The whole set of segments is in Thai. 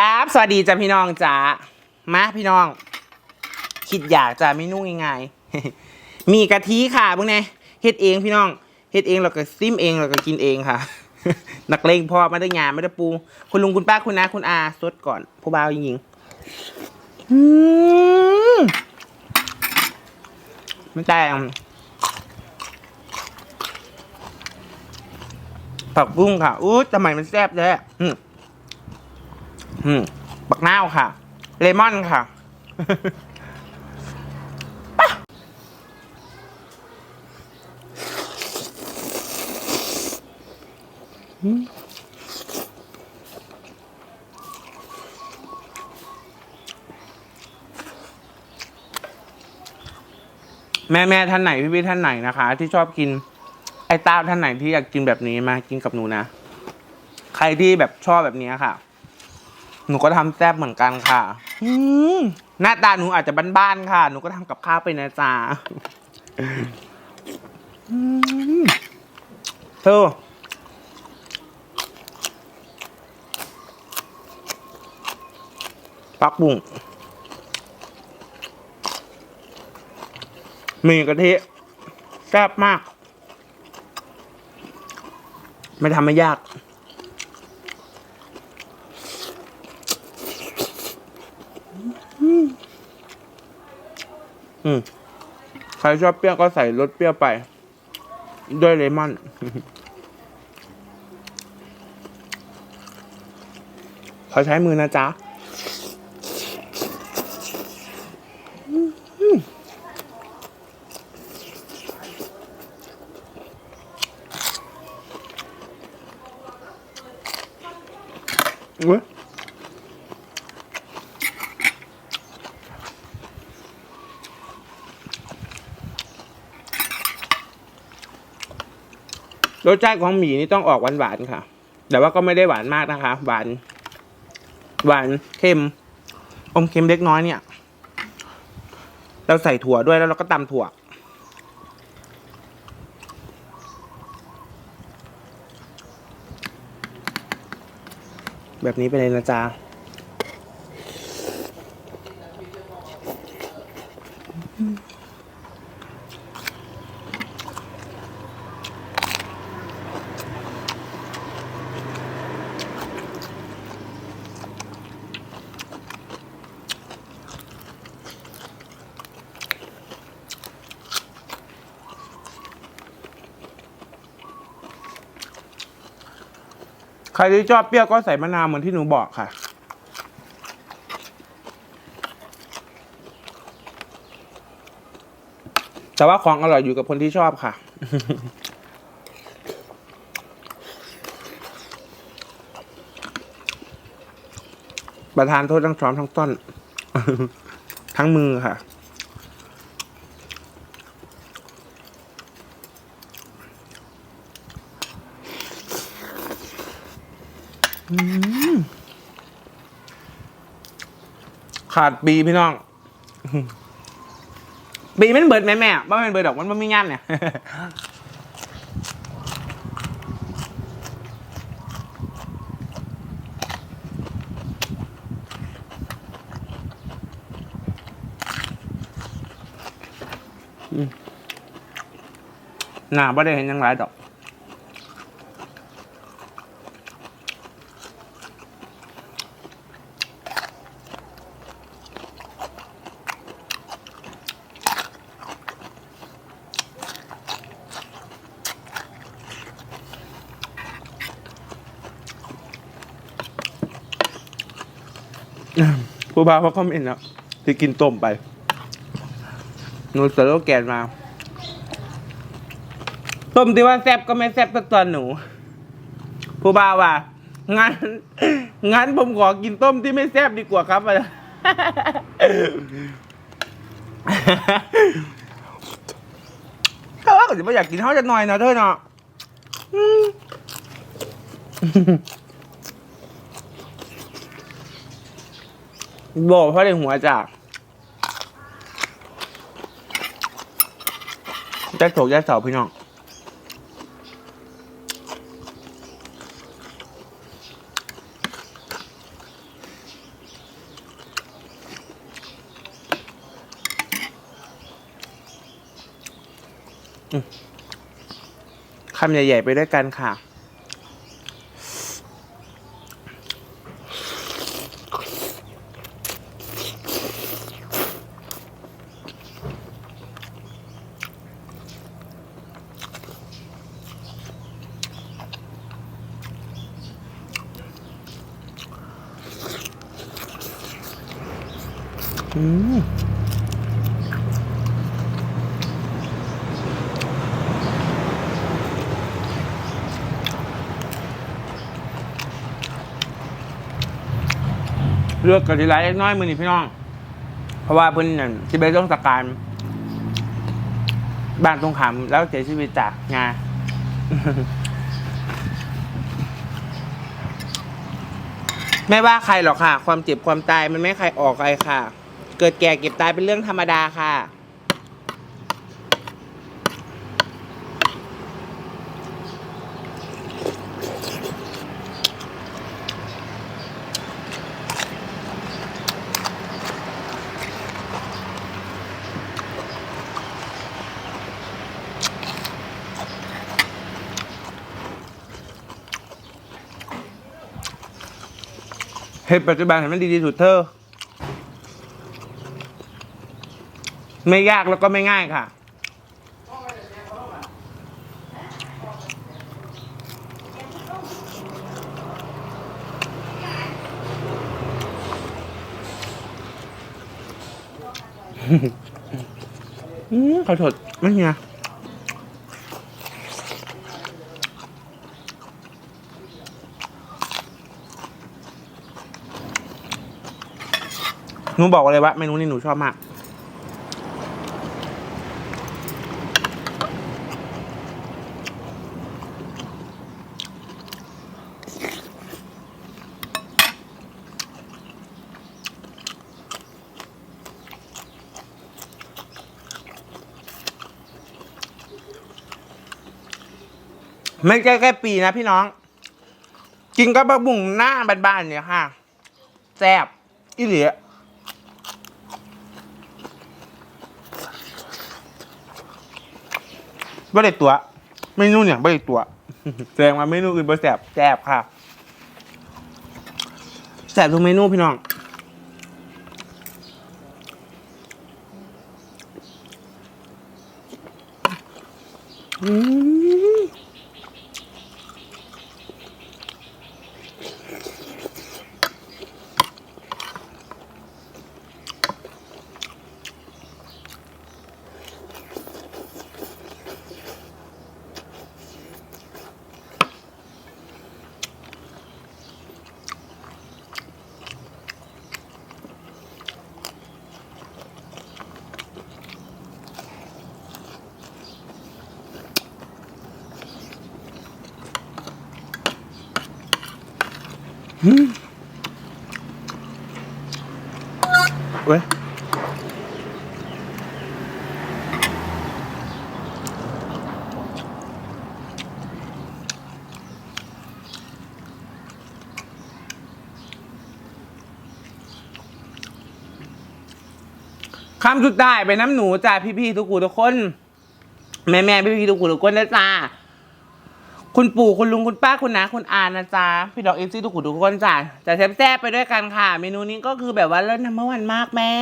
ครับสวัสดีจ้าพี่น้องจ้ามาพี่น้อง คิดอยากจะไม่นุ่งง่ายๆมีกะทิค่ะพวกนี้เฮ็ดเองพี่น้องเฮ็ดเองเราก็ซิมเองเราก็กินเองค่ะ นักเลงพอไม่ได้งานไม่ได้ปู คุณลุงคุณป้าคุณน้าคุณอาสดก่อนผู้บ่าวยิงๆอืมมันแต่งผักบุ้งค่ะอู้ทำไมมันแซ่บแท้ อืมบักนาวค่ะ เลมอนค่ะแม่แม่ท่านไหนพี่พี่ท่านไหนนะคะ ที่ชอบกิน ไอ้ต้าท่านไหนที่อยากกินแบบนี้มากินกับหนูนะ ใครที่แบบชอบแบบนี้ค่ะ หนูก็ทำแซ่บเหมือนกันค่ะอืมหน้าตาหนูอาจจะบ้านๆค่ะ หนูก็ทำกับข้าวไปนะจ๊ะอืมเธอปักบุ้งมีกะทิแซ่บมาก ไม่ทำไม่ยาก อืมใครชอบเปรี้ยวก็ใส่รสเปรี้ยวไป ด้วยเลมอนขอใช้มือนะจ๊ะ รสชาติของหมี่นี่ต้องออกหวานๆค่ะ แต่ว่าก็ไม่ได้หวานมากนะคะ หวาน หวานเค็ม อมเค็มเล็กน้อยเนี่ย เราใส่ถั่วด้วยแล้วเราก็ตำถั่ว แบบนี้ไปเลยนะจ๊ะ รที่ชอบเปรี้ยวก็ใส่มะนาวเหมือนที่หนูบอกค่ะ แต่ว่าของอร่อยอยู่กับคนที่ชอบค่ะ ประทานโทษทั้งช้อนทั้งต้น ทั้งมือค่ะ ขาดปีพี่น้อง ปีมันเบิดแม่แม่บ้ามันเบิดดอกมันไม่มีงานเนี่ยหน้าบ่ได้เห็นยังไรดอก ผู้บ่าวเขาคอมเมนต์แล้วที่กินต้มไปหนูสโลแกนมา ต้มที่ว่าแซ่บก็ไม่แซ่บตัตอนหนู ผู้บ่าวว่างั้นงั้นผมขอกินต้มที่ไม่แซ่บดีกว่าครับถ้าว่าก็จะไม่อยากกินเขาจะหน่อยนะเธอเนาะ บอกเพราะในหัวจากแจ๊กโถกแจ๊กสาพี่น้องคำใหญ่ ๆ ไปด้วยกันค่ะ อืมเลือกกะทิไรเล็กน้อยมือนี่พี่น้อง เพราะว่าเพิ่นนั่นที่ไปต้องสการบ้านตรงขามแล้วเสียชีวิตจากงานไม่ว่าใครหรอกค่ะ ความเจ็บความตายมันไม่ใครออกใครค่ะ เกิดแก่เก็บตายเป็นเรื่องธรรมดาค่ะ เหตุปัจจุบันเห็นมันดีที่สุดเธอ ไม่ยากแล้วก็ไม่ง่ายค่ะ อืมขอโทษไม่เฮียหนูบอกเลยว่าเมนูนี้หนูชอบมาก ไม่ใช่แค่ปีนะพี่น้อง กินก็บะบุ่งหน้าบ้านๆเนี่ยค่ะแซ่บอีเหลียบ่ได้ตัวเมนูเนี่ยบ่ได้ตัวแสดงว่าเมนูอื่นบ่แซ่บแซ่บค่ะแซ่บทุกเมนูพี่น้องอืม เว้ยคำสุดท้ายไปน้ำหนูจ้าพี่ๆทุกคู่ทุกคน แม่แม่ๆพี่ๆทุกคู่ทุกคนนะจ้า คุณปู่คุณลุงคุณป้าคุณน้าคุณอานะจ๊ะพี่ดอกเอฟซีทุกคนทุกคนจ้ะจะแซ่บๆไปด้วยกันค่ะ เมนูนี้ก็คือแบบว่าเลิศน้ำมันมากแม่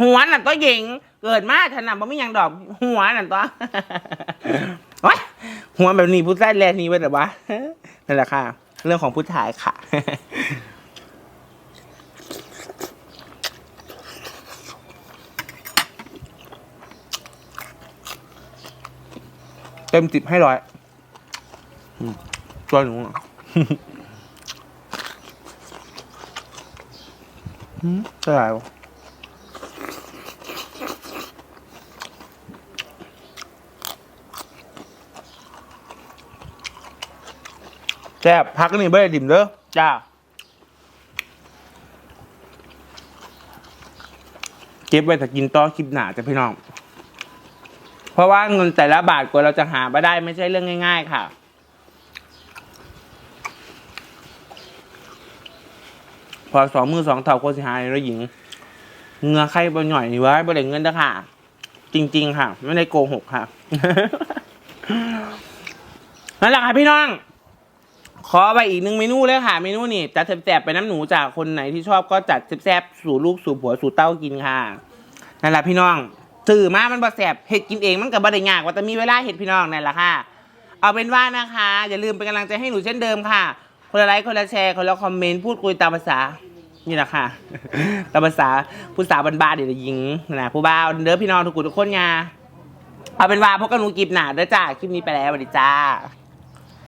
หัวน่ะตัวหญิง เกิดมาถนัดบ่ไม่ยังดอก หัวน่ะตัววะหัวแบบนี้ผู้ชายแลนี้ไว้แต่ว่านั่นแหละค่ะ เรื่องของผู้ชายค่ะ เต็มสิบให้ร้อยอืมตัวหนูอะอืมใช่ไรวะแซ่บพักนี่เบ้ได้ดิ่มเด้อจ้า เก็บไว้ถ้ากินต่อคลิปหนาจ้ะพี่น้อง เพราะว่าเงินแต่ละบาทกว่าเราจะหามาได้ไม่ใช่เรื่องง่าย ๆ ค่ะ พอสองมือสองเท่าโคสิหายแล้วหญิง เงือใครบ่หน่อยนี่ไว้บ่ได้เงินเด้อค่ะ จริง ๆ ค่ะ ไม่ได้โกหกค่ะนั่นแหละค่ะพี่น้อง ขอไปอีกหนึ่งเมนูเลยค่ะเมนูนี่จัดแซ่บๆไปน้ำหนูจากคนไหนที่ชอบก็จัดแซ่บๆสู่ลูกสู่ผัวสู่เต้ากินค่ะนั่นแหละพี่น้อง สื่อมามันบ่แสบเห็ดกินเองมันกับ่ได้ยากว่าแต่มีเวลาเห็ดพี่น้องนั่นแหละค่ะ เอาเป็นว่านะคะ อย่าลืมเป็นกำลังใจให้หนูเช่นเดิมค่ะ คนละไลค์คนละแชร์คนละคอมเมนต์พูดคุยตามภาษา นี่แหละค่ะ ตามภาษาผู้สาวบ้านๆเดี๋ยวจะยิงนะผู้บ่าวเด้อพี่น้องทุกคนทุกคนไงเอาเป็นว่าพบกันหนูกิบหนาเด้อจ้าคลิปนี้ไปแล้วสวัสดีจ้า